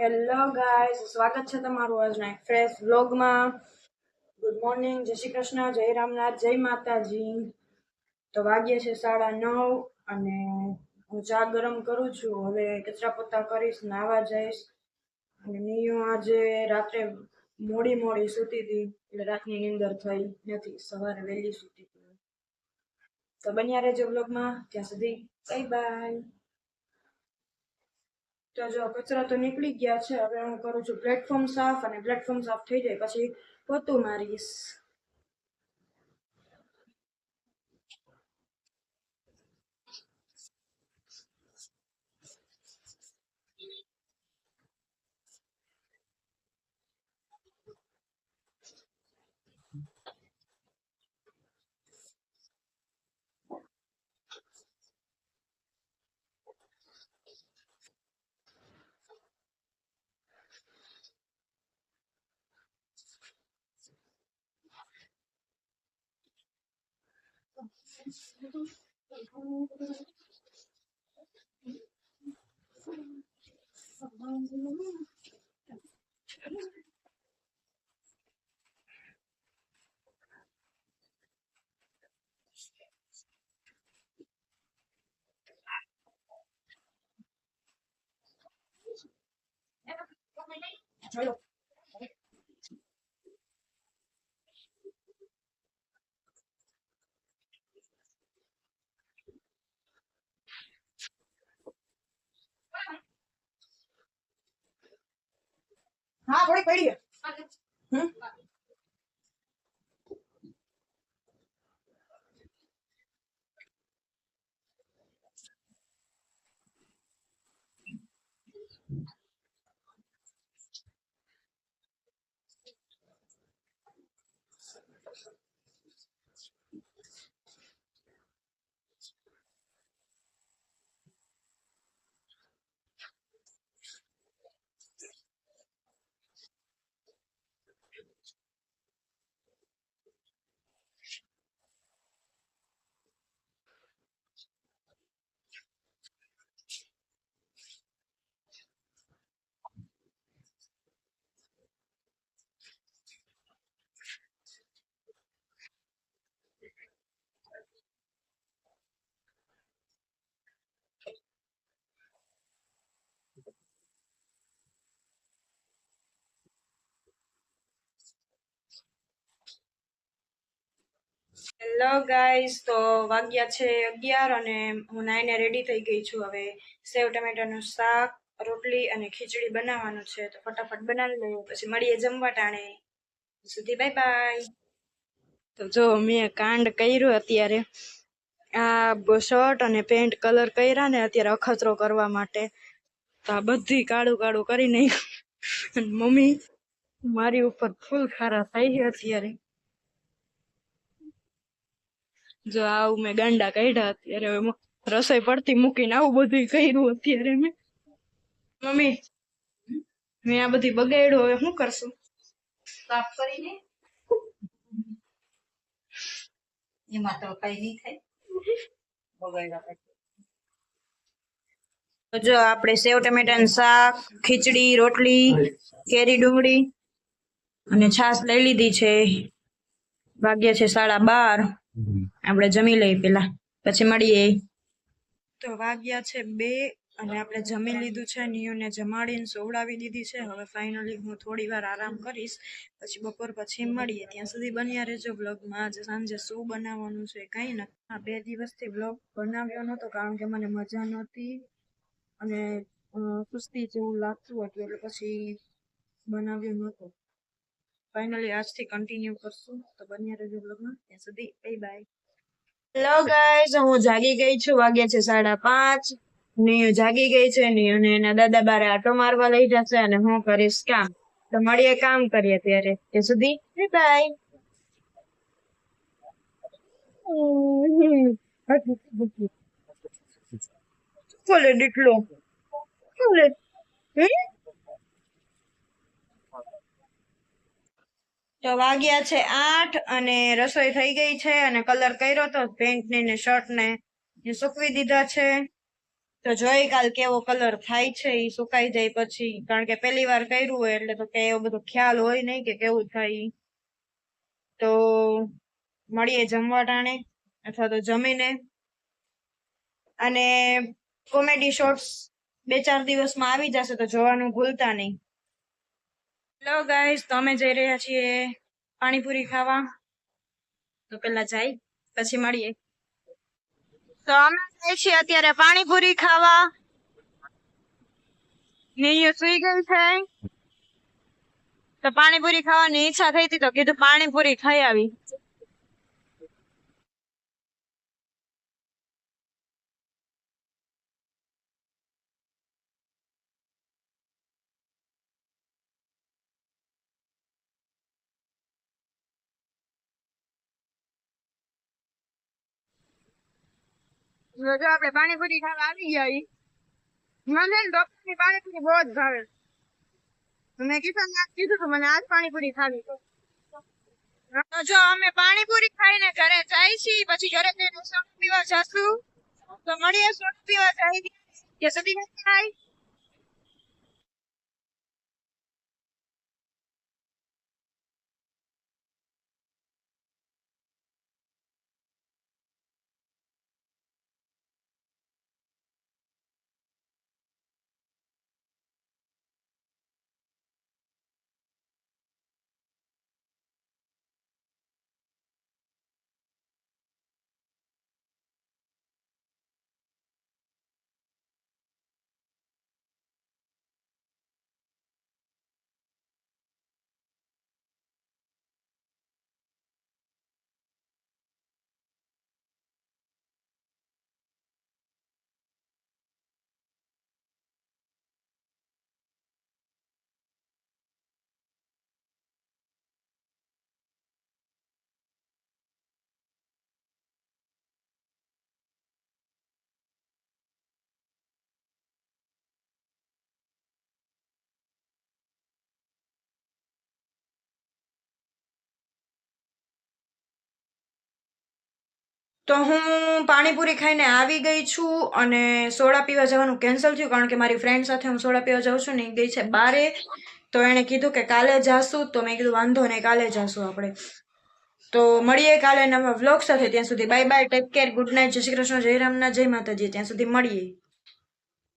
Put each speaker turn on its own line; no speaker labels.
Hello guys સ્વાગત છે તમારું આજના એક ફ્રેશ વ્લોગમાં ગુડ મોર્નિંગ જય શ્રી કૃષ્ણ. જય રામનાથ. જય માતાજી. તો વાગ્યે છે સાડા નવ અને હું ચા ગરમ કરું છું. હવે કચરા પોતા કરીશ, નાવા જઈશ. અને નિયુ આજે રાત્રે મોડી મોડી સૂતી હતી. એટલે રાતની નીંદર થઈ નથી. સવારે વહેલી સૂતી તો બન્યા રહેજો વ્લોગમાં ત્યાં સુધી બાય બાય તો જો કચરા તો નીકળી ગયા છે. હવે હું કરું છું પ્લેટફોર્મ સાફ અને પ્લેટફોર્મ સાફ થઈ જાય પછી પોતું મારીશ. ચાલો હા થોડી પડી હમ? હેલો ગાઈઝ તો વાગ્યા છે અગિયાર અને હું નાઈને રેડી થઈ ગઈ છું. હવે સેવ ટમેટાનું શાક, રોટલી અને ખીચડી બનાવવાનું છે. તો ફટાફટ બનાવી લઈએ. પછી મળીએ જમવા ટાણે. સુધી બાય બાય તો જો મેં કાંડ કર્યું અત્યારે. આ શર્ટ અને પેન્ટ કલર કર્યા ને અત્યારે અખતરો કરવા માટે. તો આ બધી કાળું કાળું કરી નાખ્યું મમ્મી મારી ઉપર ફૂલ ખારા થઈ અત્યારે. જો આવું મેં ગાંડા કાઢ્યા અત્યારે રસોઈ પડતી મૂકીને આવું બધું કર્યું અત્યારે મેં. મમ્મી, મેં આ બધી બગાડ્યું હવે શું કરશું?
સાફ કરીને? એમાં તો કઈ નહીં થાય. બગાડ્યા
જો આપણે સેવ ટમેટાનું શાક, ખીચડી, રોટલી, કેરી, ડુંગળી અને છાશ લઈ લીધી છે. વાગ્યા છે સાડા બાર. આપણે જમી લઈએ પેલા. પછી મળીએ. તો વાગ્યા છે બે અને આપણે જમી લીધું છે, નિયુને જમાડીને સોવડાવી દીધી છે. હવે ફાઇનલી હું થોડી વાર આરામ કરીશ. પછી બપોર પછી મળીએ. ત્યાં સુધી બન્યા રહેજો બ્લોગમાં આજે સાંજે શું બનાવવાનું છે કંઈ નથી આ બે દિવસથી બ્લોગ બનાવ્યો નહોતો કારણ કે મને મજા નહોતી અને સુસ્તી જેવું લાગતું હતું એટલે પછી બનાવ્યું નહોતું. ફાઇનલી આજથી કન્ટિન્યુ કરશું. તો બન્યા રહેજો બ્લોગમાં ત્યાં સુધી બાય બાય હેલો ગાઈઝ હું જાગી ગઈ છું. વાગ્યા છે સાડા પાંચ. નિયુ જાગી ગઈ છે. નિયુ ને એના દાદા બારે આટો મારવા લઈ જશે અને હું કરીશ કામ. તો મળીએ કામ કરીએ ત્યારે. ત્યાં સુધી બાય બોલે દીકલો બોલે. હમ? તો વાગ્યા છે આઠ અને રસોઈ થઈ ગઈ છે અને કલર કર્યો તો પેન્ટ ને શર્ટ ને સૂકવી દીધા છે. તો જોઈ કાલ કેવો કલર થાય છે એ સુકાઈ જાય પછી, કારણ કે પહેલી વાર કર્યું હોય એટલે તો કે એવો બધો ખ્યાલ હોય નહીં કે કેવું થાય. તો મળીએ જમવા ટાણે અથવા તો જમીને. અને કોમેડી શોર્ટ્સ બે ચાર દિવસમાં આવી જશે તો જોવાનું ભૂલતા નહીં. હેલો ગાઈસ તો અમે જઈ રહ્યા છીએ પાણીપુરી ખાવા. તો પેલા જાય પછી મળીએ. તો અમે જઈએ છીએ અત્યારે પાણીપુરી ખાવા. નીયુ સુઈ ગઈ છે. તો પાણીપુરી ખાવાની ઈચ્છા થઈ હતી તો કીધું પાણીપુરી ખાઈ આવી. આપણે પાણીપુરી ખાવા આવી ગયા. મને ડોક્ટરની પાણીપુરી બહુ જ ભાવે. મેં કીધું મેં કીધું તું મને આજ પાણીપુરી ખાવી તો જો અમે પાણીપુરી ખાઈને ઘરે જાય છીએ, પછી ઘરે જઈને સોડા પીવા જશું. તો મળીએ સોડા પીવા જાય. કે સુધી ખાય તો હું પાણીપુરી ખાઈને આવી ગઈ છું અને સોડા પીવા જવાનું કેન્સલ થયું કારણ કે મારી ફ્રેન્ડ સાથે હું સોડા પીવા જાઉં છું ને ગઈ છે બારે. તો એણે કીધું કે કાલે જાશું. તો મેં કીધું, વાંધો નહીં, કાલે જાશું આપણે. તો મળીએ કાલે નવા વ્લોગ સાથે. ત્યાં સુધી bye bye take care good night જય શ્રી કૃષ્ણ, જય રામના જય માતાજી. ત્યાં સુધી મળીએ.